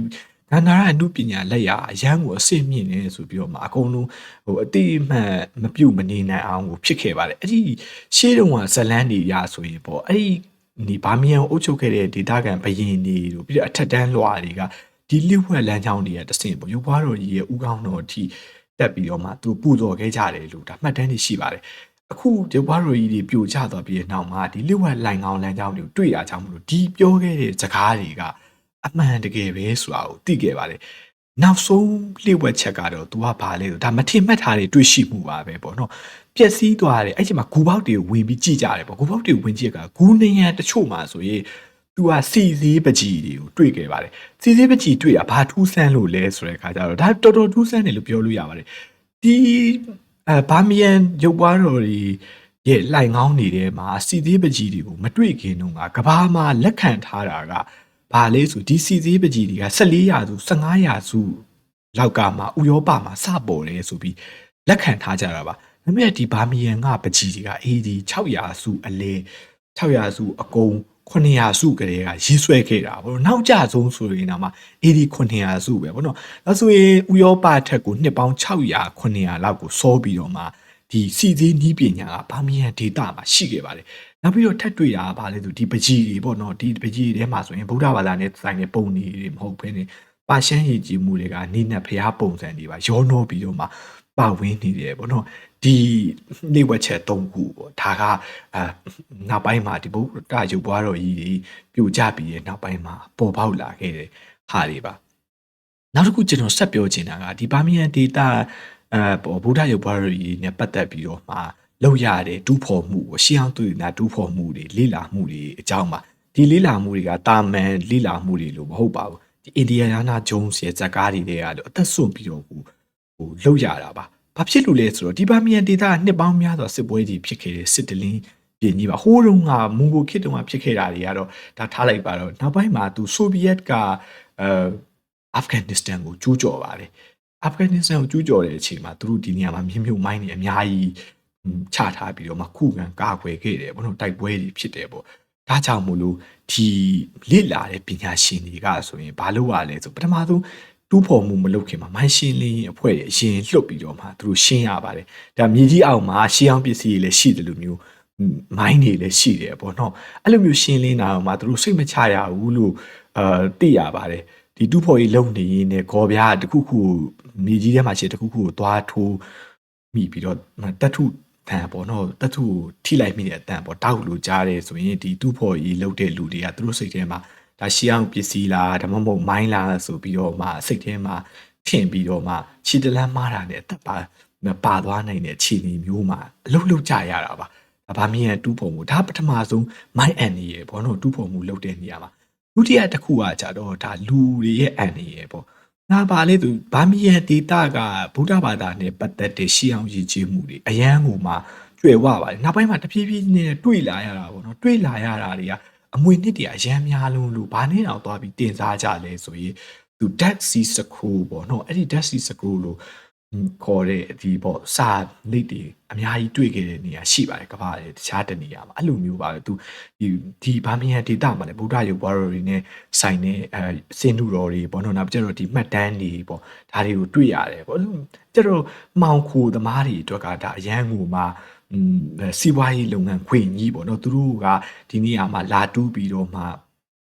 ဂန္ဓာရအမှုပညာလက်ရအရန်ကိုအစစ်မြင့်နေဆိုပြီးတော့မှအကုန်လုံးဟိုအတိအမှန်မပြုတ်မနေနိုင်အောင်ကိုဖြစ်ခဲ့ပါတယ်အဲ့ဒီရှေးတုန်းကဇလန်းတွေရဆိုရင်ပေါ့အဲ့ဒီဒီဗာမီယန်အုပ်ချုပ်ခဲ့တဲ့ဒေတာကန်ဘယင်တွေတို့ပြီးတော့အထက်တန်းလွှာတွေကဒီလျှို့ဝှက်လမ်းကြောင်းတွေကတဆင့်ပေါ့ရုပ်ပွားတော်ကြီးရဲ့ဥကောင်းတော်အထိတက်ပြီးတော့မှသူပူဇော်ခဲ့ကြတယ်လို့ဒါမှတ်တမ်းတွေရှိပါတယ်အခုရုပ်ပွားတော်ကြီးတွေပြိုကျသွားပြီးတဲ့နောက်မှာဒီလျှို့ဝှက်လိုင်ကောင်းလမ်းကြောင်းတွေကိုတွေ့ရချောင်းမလို့ဒီပြောခဲ့တဲ့စကားတွေက အမှန်တကယ်ပဲဆိုတာကိုသိခဲ့ပါတယ်နောက်ဆုံးလျှို့ဝှက်ချက်ကတော့ तू ကဘာလဲဆိုဒါမထင်မှတ်ထားတဲ့တွေ့ရှိမှုပါပဲပေါ့နော်ပျက်စီးသွားတယ်အဲ့ချိန်မှာဂူပေါက်တွေကိုဝင်ပြီးကြည့်ကြတယ်ပေါ့ဂူပေါက်တွေကိုဝင်ကြည့်ရကဂူနေရတချို့မှာဆိုရင်သူကစီစည်းပကြီးတွေကိုတွေ့ခဲ့ပါတယ်စီစည်းပကြီးတွေ့တာဘာထူးဆန်းလို့လဲဆိုတဲ့အခါကျတော့ဒါတော်တော်ထူးဆန်းတယ်လို့ပြောလို့ရပါတယ်ဒီအဲဘာမီယန်ရုပ်ပွားတော်တွေရဲ့လှိုင်ကောင်းနေတဲ့မှာစီစည်းပကြီးတွေကိုမတွေ့ခင်တုန်းကကဘာမှာလက်ခံထားတာက ဘာလဲဆိုဒီစီစည်းပကြီးတွေက14ရာစု15ရာစုလောက်ကမှဥရောပမှာစပေါ်တယ်ဆိုပြီးလက်ခံထားကြတာပါဒါပေမဲ့ဒီဘာမီယန်ကပကြီးတွေကအေးဒီ6ရာစုအလဲ6ရာစုအကုံ900စုကလေးကရေးဆွဲခဲ့တာဘောနောက်ကြဆုံးဆိုရင်တော့မှ80 900စုပဲဘောနော်ဒါဆိုရင်ဥရောပထက်ကိုနှစ်ပေါင်း600 900လောက်ကိုစောပြီးတော့မှဒီစီစည်းနီးပညာကဗာမီယန်ဒေတာမှာရှိခဲ့ပါတယ် နောက်ပြီးတော့ထပ်တွေ့တာကဘာလဲဆိုဒီပကြီးတွေပေါ့နော်ဒီပကြီးတွေထဲမှာဆိုရင်ဗုဒ္ဓဘာသာနဲ့ဆိုင်တဲ့ပုံနေတွေမဟုတ်ဘဲနဲ့ပါရှမ်းရည်ကြည်မှုတွေကနိနဲ့ဖျားပုံစံတွေပါရောနှောပြီးတော့မှပါဝင်နေတယ်ပေါ့နော်ဒီနေဝက်ချက်၃ခုပေါ့ဒါကအာနောက်ပိုင်းမှာဒီဗုဒ္ဓရုပ်ပွားတော်ကြီးတွေပြိုကျပြီးတဲ့နောက်ပိုင်းမှာပေါ်ပေါက်လာခဲ့တဲ့ဟာတွေပါနောက်တစ်ခုကျွန်တော်ဆက်ပြောချင်တာကဒီဘာမီယန်ဒေတာအဲဗုဒ္ဓရုပ်ပွားတော်ကြီးနဲ့ပတ်သက်ပြီးတော့မှ လောက်ရတဲ့ဒူးဖော်မှုကိုရှေးအောင်သူနာဒူးဖော်မှုတွေလေ့လာမှုတွေအကြောင်းပါဒီလေ့လာမှုတွေကတာမန်လေ့လာမှုတွေလို့မဟုတ်ပါဘူးဒီအင်ဒီယာနာဂျုံးစ်ရဲ့ဇာတ်ကားတွေတွေကလို့အသက်ဆွန့်ပြီးတော့ဟိုဟိုလောက်ရတာပါဘာဖြစ်လို့လဲဆိုတော့ဒီဘာမီယန်ဒေတာနှစ်ပေါင်းများစွာစစ်ပွဲကြီးဖြစ်ခဲ့တဲ့စစ်တလင်းပြည်ကြီးပါဟိုးတုန်းကမွန်ဂိုခေတ်တုန်းကဖြစ်ခဲ့တာတွေကတော့ဒါထားလိုက်ပါတော့နောက်ပိုင်းမှာသူဆိုဗီယက်ကအဲအာဖဂန်နစ္စတန်ကိုကျူးကျော်ပါတယ်အာဖဂန်နစ္စတန်ကိုကျူးကျော်တဲ့အချိန်မှာသူတို့ဒီနေရာမှာမြင်းမြုပ်မိုင်းတွေအများကြီး ချထားပြီးတော့မှခုခံကာကွယ်ခဲ့တယ်ဘောနော်တိုက်ပွဲတွေဖြစ်တယ်ပေါ့ဒါကြောင့်မို့လို့ဒီလိလာတဲ့ပညာရှင်တွေကဆိုရင်ဘာလို့ ਆ လဲဆိုပထမဆုံးတူးဖော်မှုမလုပ်ခင်မှာမိုင်းရှင်းလင်းအဖွဲ့တွေအရင်လှုပ်ပြီးတော့မှသူတို့ရှင်းရပါတယ်ဒါမြေကြီးအောက်မှာရှင်းအောင်ပစ္စည်းတွေလည်းရှိတယ်လို့မျိုးမိုင်းတွေလည်းရှိတယ်ပေါ့နော်အဲ့လိုမျိုးရှင်းလင်းတာမှသူတို့စိတ်မချရဘူးလို့အာသိရပါတယ်ဒီတူးဖော်ကြီးလုံနေရင်းနဲ့ဂေါ်ပြားတခုခုမြေကြီးထဲမှာရှိတဲ့တခုခုကိုသွားထိုးမိပြီးတော့တတ်ထု တန်ပေါ့နော်တတ်ထုထိလိုက်မိတဲ့အတန်ပေါ့တောက်လို့ကြားတယ်ဆိုရင်ဒီတူးဖော်ကြီးလုံတဲ့လူတွေကသူတို့စိတ်ထဲမှာဒါရှီအောင်ပစ္စည်းလားဒါမှမဟုတ်မိုင်းလားဆိုပြီးတော့မှစိတ်ထဲမှာထင်ပြီးတော့မှခြေတလန်းမားတာနဲ့တက်ပါပါသွားနိုင်တဲ့ခြေနေမျိုးမှာအလုတ်လုတ်ကြရတာပါဒါဗာမင်းရဲ့တူးဖော်မှုဒါပထမဆုံးမိုင်းအန်နေရပေါ့နော်တူးဖော်မှုလုပ်တဲ့နေရာမှာဒုတိယတစ်ခုကကြတော့ဒါလူတွေရဲ့အန်နေရပေါ့ နာပါလေသူဗာမီယန်ဒေတာကဗုဒ္ဓဘာသာနဲ့ပတ်သက်တဲ့ရှီအောင်ရည်ကြီးမှုတွေအရန်ကိုမှကျွယ်ဝပါတယ်နောက်ပိုင်းမှာတဖြည်းဖြည်းနဲ့တွေ့လာရတာပေါ့နော်တွေ့လာရတာတွေကအမွေနှစ်တွေအရန်များလုံးလို့ဘာနဲ့တော့သွားပြီးတင်စားကြလဲဆိုရင်သူ Dead Sea Scroll ပေါ့နော်အဲ့ဒီ Dead Sea Scroll လို့ ခေါ်တဲ့ဒီပေါ့စာလိပ်တွေအများကြီးတွေ့ခဲ့တဲ့နေရာရှိပါတယ်ကမ္ဘာရဲ့တခြားတနေရာမှာအဲ့လိုမျိုးပါပဲသူဒီဒီဘာမီယန်ဒေတာမှာလည်းဗုဒ္ဓရုပ်ဘွားတော်တွေနဲ့ဆိုင်တဲ့အဲစင်နူတော်တွေပေါ့နော်နောက်ကျတော့ဒီမှတ်တမ်းတွေပေါ့ဒါတွေကိုတွေ့ရတယ်ပေါ့ကျတော့မောင်ခိုသမားတွေအတွက်ကဒါအရန်ကိုမှอืมစီးပွားရေးလုပ်ငန်းခွင့်ကြီးပေါ့နော်သူတို့ကဒီနေရာမှာလာတူးပြီးတော့မှ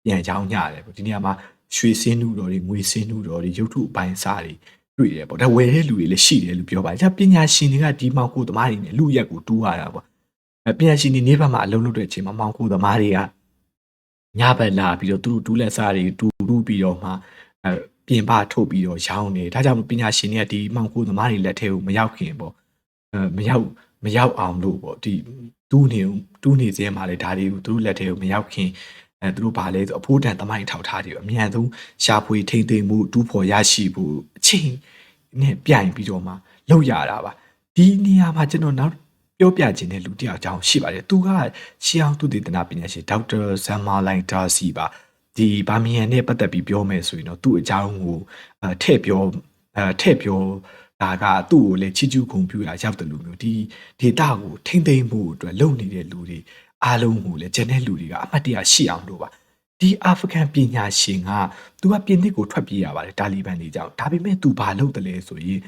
ပြန်ချောင်းကြတယ်ပေါ့ဒီနေရာမှာရွှေစင်းနူတော်တွေငွေစင်းနူတော်တွေရုပ်ထုအပိုင်းစားတွေ တွေ့တယ်ပေါ့ဒါဝယ်တဲ့လူတွေလည်းရှိတယ်လို့ပြောပါတယ်ဒါပညာရှင်တွေကဒီမောင်ကိုသမားတွေနဲ့လူရက်ကိုတူးရတာပေါ့အဲပညာရှင်တွေနေဘက်မှာအလုံးလုပ်တဲ့အချိန်မှာမောင်ကိုသမားတွေကညဘက်လာပြီးတော့သူတို့တူးလက်စားတွေတူတူးပြီးတော့မှအဲပြင်ပထုတ်ပြီးတော့ရောင်းနေဒါကြောင့်ပညာရှင်တွေကဒီမောင်ကိုသမားတွေလက်ထဲကိုမရောက်ခင်ပေါ့အဲမရောက်မရောက်အောင်လို့ပေါ့ဒီတူးနေတူးနေစဲမှာလေဒါတွေကိုသူတို့လက်ထဲကိုမရောက်ခင်အဲသူတို့ဗာလဲဆိုအဖိုးတန်သမိုင်းထောက်ထားတယ်အမြန်ဆုံးရှာဖွေထိမ့်သိမ့်မှုတူးဖော်ရရှိဖို့အ ချိန်နဲ့ပြိုင်ပြီးတော့မှလောက်ရတာပါဒီနေရာမှာကျွန်တော်နောက်ပြောပြခြင်းတဲ့လူတစ်ယောက်အကြောင်းရှိပါတယ်သူကရှီအောင်သူတည်တနာပညာရှင်ဒေါက်တာဇမ်မာလိုင်ဒါစီပါဒီဗာမီယန်နဲ့ပတ်သက်ပြီးပြောမယ်ဆိုရင်တော့သူ့အကြောင်းကိုအဲထည့်ပြောအဲထည့်ပြောဒါကသူ့ကိုလည်းချီကျူးခုံပြူတာရောက်တယ်လို့မျိုးဒီဒေတာကိုထိမ့်သိမ့်မှုအတွက်လုပ်နေတဲ့လူတွေအားလုံးကိုလည်းဂျန်တဲ့လူတွေကအမှတ်တရရှိအောင်လို့ပါ ဒီအာဖဂန်ပညာရှင်ကသူကပြင်သစ်ကိုထွက်ပြေးရပါတယ်တာလီဘန်တွေကြောင့်ဒါပေမဲ့သူဘာလုပ်တယ်လဲဆိုရင်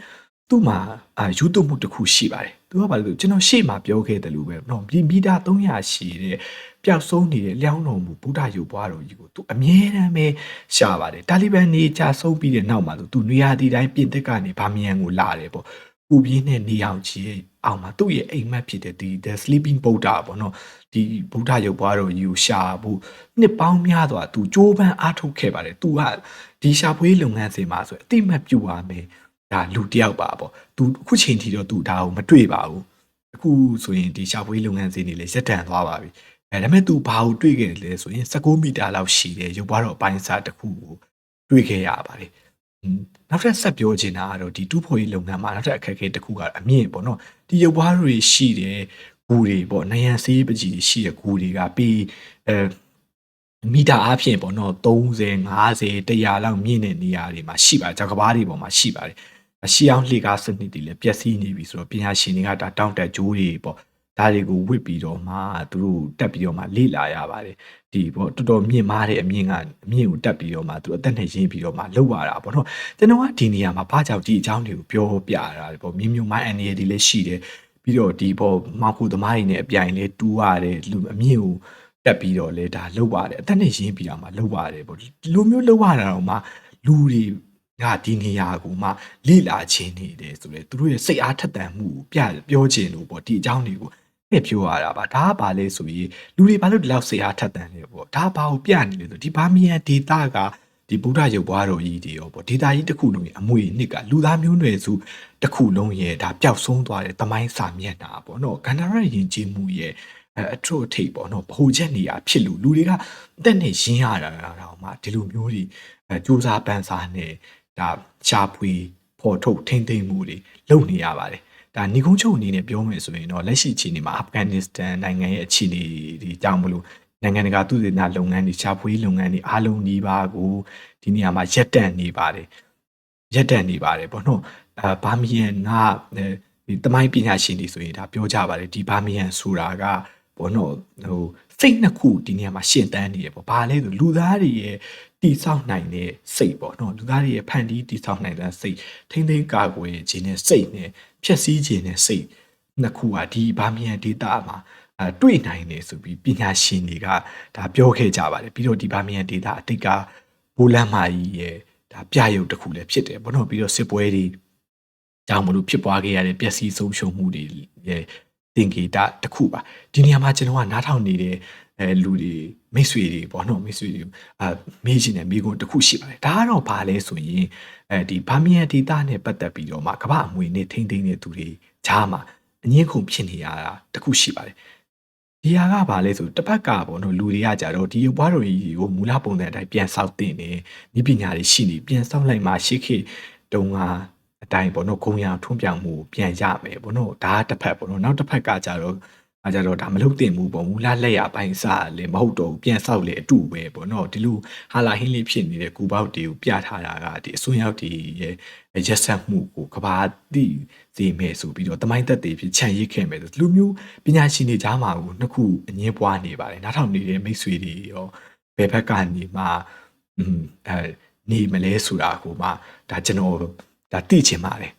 သူ့မှာအာယူတုမှုတစ်ခုရှိပါတယ်သူကဘာလို့ကျွန်တော်ရှေ့မှာပြောခဲ့တယ်လို့ပဲတော့မီတာ300ရှိတဲ့ပျောက်ဆုံးနေတဲ့လျောင်းတော်မူဗုဒ္ဓရုပ်ဘွားတော်ကြီးကိုသူအမြဲတမ်းပဲရှာပါတယ်တာလီဘန်နေကြဆုံးပြီးတဲ့နောက်မှာသူသူနေရာဒီတိုင်းပြင်သစ်ကနေဗာမီယန်ကိုလာတယ်ပေါ့ပူပြင်းတဲ့နေအောင်ကြီး အောင်မှာသူ့ရဲ့အိမ်မက်ဖြစ်တဲ့ဒီ the sleeping buddha ပေါ့နော်ဒီဗုဒ္ဓရုပ်ဘွားတော်ကြီးကိုရှာဖို့နှစ်ပေါင်းများစွာသူကြိုးပမ်းအားထုတ်ခဲ့ပါတယ်သူကဒီရှာဖွေးလုပ်ငန်းစဉ်မှာဆိုအတိမတ်ပြူပါမယ်ဒါလူတယောက်ပါပေါ့သူအခုချိန်ထိတော့သူဒါကိုမတွေ့ပါဘူးအခုဆိုရင်ဒီရှာဖွေးလုပ်ငန်းစဉ်တွေလည်းရက်တန်သွားပါပြီအဲဒါပေမဲ့သူဘာကိုတွေ့ခဲ့လဲဆိုရင်16မီတာလောက်ရှိတဲ့ရုပ်ဘွားတော်အပိုင်းစားတစ်ခုကိုတွေ့ခဲ့ရပါတယ် နောက်ထပ်ဆက်ပြောချင်တာကတော့ဒီတူးဖော်ရေးလုပ်ငန်းမှာနောက်ထပ်အခက်အခဲတစ်ခုကအမြင့်ပေါ့နော်ဒီရုပ်ဘွားတွေရှိတယ်ဂူတွေပေါ့နယံဆေးပကြီးရှိတဲ့ဂူတွေကပြီးအဲမီတာအပြင်ပေါ့နော်30 50 100လောက်မြင့်တဲ့နေရာတွေမှာရှိပါတယ်ကြောက်ကဘားတွေပေါ်မှာရှိပါတယ်အရှိအောင်လှေကားစနစ်တွေလည်းပျက်စီးနေပြီဆိုတော့ပညာရှင်တွေကဒါတောင့်တက်ကြိုးတွေပေါ့ ဒါတွေကိုဝစ်ပြီးတော့မှသူတို့တက်ပြီးတော့မှလေ့လာရပါတယ်ဒီပေါ့တော်တော်မြင့်မားတဲ့အမြင့်ကအမြင့်ကိုတက်ပြီးတော့မှသူအသက်နဲ့ရင်းပြီးတော့မှလှုပ်ရတာပေါ့နော်ကျွန်တော်ကဒီနေရာမှာဘာကြောင့်ဒီအကြောင်းတွေကိုပြောပြတာပေါ့မြင်းမြုံမိုင်းအန်ရီဒီလည်းရှိတယ်ပြီးတော့ဒီပေါ်မောင်ခုသမားတွေနဲ့အပြိုင်လဲတူးရတယ်လူအမြင့်ကိုတက်ပြီးတော့လဲဒါလှုပ်ပါတယ်အသက်နဲ့ရင်းပြီးတာမှလှုပ်ပါတယ်ပေါ့ဒီလိုမျိုးလှုပ်ရတာတော့မှလူတွေကဒီနေရာကိုမှလိလာချင်းနေတယ်ဆိုလေသူတို့ရဲ့စိတ်အားထက်သန်မှုကိုပြပြောချင်လို့ပေါ့ဒီအကြောင်းတွေကို ပြပြောရတာပါဒါကဘာလဲဆိုရင်လူတွေဘာလို့ဒီလောက်စိတ်အားထက်သန်လဲပေါ့ဒါဘာကိုပြနေလဲဆိုဒီဘာမီယန်ဒေတာကဒီဗုဒ္ဓရုပ်ပွားတော်ကြီးတွေရောပေါ့ဒေတာကြီးတစ်ခုလုံးရဲ့အမွေနှစ်ကလူသားမျိုးနွယ်စုတစ်ခုလုံးရဲ့ဒါပျောက်ဆုံးသွားတဲ့သမိုင်းစာမျက်နှာပေါ့နော်ကန္နာရယဉ်ကျေးမှုရဲ့အဲအထွတ်အထိပ်ပေါ့နော်ဗဟိုချက်နေရဖြစ်လို့လူတွေကအသက်နဲ့ရင်းရတာတော့မှဒီလိုမျိုးတွေအဲစူးစားပန်းစားနေဒါရှားဖွေဖော်ထုတ်ထိမ့်သိမ့်မှုတွေလုပ်နေရပါတယ် ဒါညီကုန်းချုပ်အနေနဲ့ပြောမယ်ဆိုရင်တော့လက်ရှိအခြေအနေမှာအာဖဂန်နစ္စတန်နိုင်ငံရဲ့အခြေအနေဒီကြောင့်မလို့နိုင်ငံတကာသုတေသနလုပ်ငန်းတွေရှားဖွေလုပ်ငန်းတွေအားလုံးဒီပါကိုဒီနေရာမှာရက်တန့်နေပါတယ်ရက်တန့်နေပါတယ်ပေါ့နော်အဲဘာမီယန်ကဒီတမိုင်းပညာရှင်တွေဆိုရင်ဒါပြောကြပါတယ်ဒီဘာမီယန်ဆိုတာကဘောနော်ဟို စိတ်နှစ်ခုဒီနေရာမှာရှင်တန်းနေရပေါ့ဘာလဲဆိုလူသားတွေရဲ့တိဆောက်နိုင်တဲ့စိတ်ပေါ့နော်လူသားတွေရဲ့ဖန်တီးတိဆောက်နိုင်တဲ့စိတ်ထိမ့်သိမ်းကာကွယ်ခြင်းနဲ့စိတ်နဲ့ဖြည့်ဆည်းခြင်းနဲ့စိတ်နှစ်ခုဟာဒီဘာမီယန်ဒေတာမှာအဲတွေ့နိုင်တယ်ဆိုပြီးပညာရှင်တွေကဒါပြောခဲ့ကြပါတယ်ပြီးတော့ဒီဘာမီယန်ဒေတာအတိတ်ကဘိုးလမ်းမာကြီးရဲ့ဒါပြရုပ်တစ်ခုလည်းဖြစ်တယ်ဘောနော်ပြီးတော့စစ်ပွဲတွေကြောင့်မလို့ဖြစ်ပွားခဲ့ရတဲ့ပျက်စီးဆုံးရှုံးမှုတွေရဲ့ သင်္ကေတတစ်ခုပါဒီနေရာမှာကျွန်တော်ကနားထောင်နေတဲ့အဲလူတွေမိတ်ဆွေတွေပေါ့နော်မိတ်ဆွေတွေအာမေးချင်တဲ့မိကုန်းတစ်ခုရှိပါတယ်ဒါကတော့ဘာလဲဆိုရင်အဲဒီဘာမီယန်ဒေတာနဲ့ပတ်သက်ပြီးတော့မှကမ္ဘာအမွေနဲ့ထိမ့်သိမ့်တဲ့သူတွေဂျားမှာအငင်းခုန်ဖြစ်နေရတာတစ်ခုရှိပါတယ်ဒီဟာကဘာလဲဆိုတစ်ဖက်ကပေါ့နော်လူတွေကကြတော့ဒီဘွားတော်ကြီးကိုမူလပုံစံအတိုင်းပြန်ဆောက်တင်နေဤပညာတွေရှိနေပြန်ဆောက်လိုက်မှရှေ့ခေတုံးက အတိုင်းပေါ့နော်ဂုံရထွန်းပြောင်မှုပြန်ရမယ်ပေါ့နော်ဒါကတစ်ဖက်ပေါ့နော်နောက်တစ်ဖက်ကကြတော့အဲကြတော့ဒါမလုပ်တင်ဘူးပေါ့မူလလက်ရပိုင်းစားလည်းမဟုတ်တော့ဘူးပြန်ဆောက်လေအတူပဲပေါ့နော်ဒီလိုဟာလာဟင်းလေးဖြစ်နေတဲ့ကူပေါက်တွေကိုပြထားတာကဒီအစွန်းရောက်တွေရဲ့ရက်ဆက်မှုကိုကဘာတိစေမယ်ဆိုပြီးတော့တမိုင်းသက်တွေဖြစ်ခြံရစ်ခဲ့မယ်ဆိုလူမျိုးပညာရှင်တွေကြားမှာကိုနှစ်ခုအငင်းပွားနေပါတယ်နားထောင်နေတဲ့မိတ်ဆွေတွေရောဘယ်ဘက်ကနေမှอืมအဲနေမလဲဆိုတာကိုမှဒါကျွန်တော် ဒါသိချင်ပါတယ်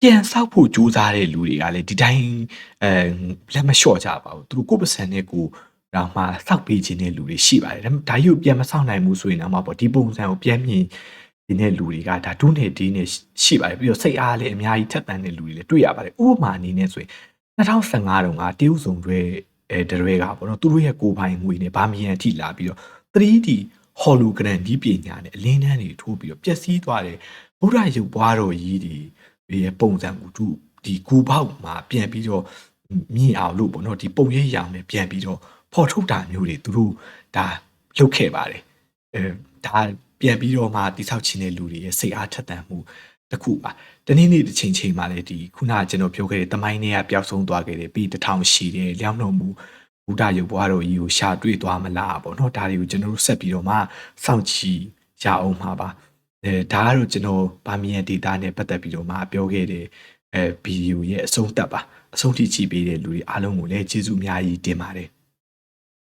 ပြန်ဆောက်ဖို့ကြိုးစားတဲ့လူတွေကလည်းဒီတိုင်းအဲလက်မလျှော့ကြပါဘူးသူတို့ကိုယ်ပစံနဲ့ကိုတော့မှစောက်ပေးခြင်းတဲ့လူတွေရှိပါတယ်ဒါပေမဲ့ဒါရုပ်ပြန်မဆောက်နိုင်ဘူးဆိုရင်တော့မှပေါ့ဒီပုံစံကိုပြန်မြင်နေတဲ့လူတွေကဒါဒုနဲ့ဒီနဲ့ရှိပါတယ်ပြီးတော့စိတ်အားလည်းအများကြီးထက်သန်တဲ့လူတွေလည်းတွေ့ရပါတယ်ဥပမာအနေနဲ့ဆိုရင်2015တုန်းကတရုတ်စုံတွေအဲတရွဲကပေါ့နော်သူတို့ရဲ့ကိုယ်ပိုင်ငွေနဲ့ဗာမီယန်ထိလာပြီးတော့ 3D hologram ဒီပညာနဲ့အလင်းတန်းတွေထိုးပြီးတော့ပျက်စီးသွားတဲ့ဗုဒ္ဓရုပ်ပွားတော်ကြီးတွေရဲ့ပုံစံကိုသူဒီကူပေါက်မှာပြန်ပြီးတော့မြင်အောင်လို့ပေါ့နော်ဒီပုံရိပ်ရောင်နဲ့ပြန်ပြီးတော့ဖော်ထုတ်တာမျိုးတွေသူတို့ဒါလုပ်ခဲ့ပါတယ်အဲဒါပြန်ပြီးတော့မှတိဆောက်ခြင်းတဲ့လူတွေရဲ့စိတ်အားထက်သန်မှုတစ်ခုပါတနေ့နေ့တစ်ချိန်ချိန်မှာလည်းဒီခုနကကျွန်တော်ပြောခဲ့တဲ့တမိုင်းတွေကပျောက်ဆုံးသွားခဲ့တယ်ပြီးတထောင်ရှိတယ်လျောင်းတော်မူ ဘုဒ္ဓရုပ်ဘွားတော်ကြီးကိုရှာတွေ့သွားမလားပေါ့နော်ဒါတွေကိုကျွန်တော်တို့ဆက်ပြီးတော့မှစောင့်ကြည့်ရအောင်ပါပါအဲဒါကတော့ကျွန်တော်ဗာမီယန်ဒေတာနဲ့ပတ်သက်ပြီးတော့မှပြောခဲ့တဲ့အဲဗီဒီယိုရဲ့အဆုံးသတ်ပါအဆုံးထိကြည့်ပေးတဲ့လူတွေအားလုံးကိုလည်းကျေးဇူးအများကြီးတင်ပါတယ်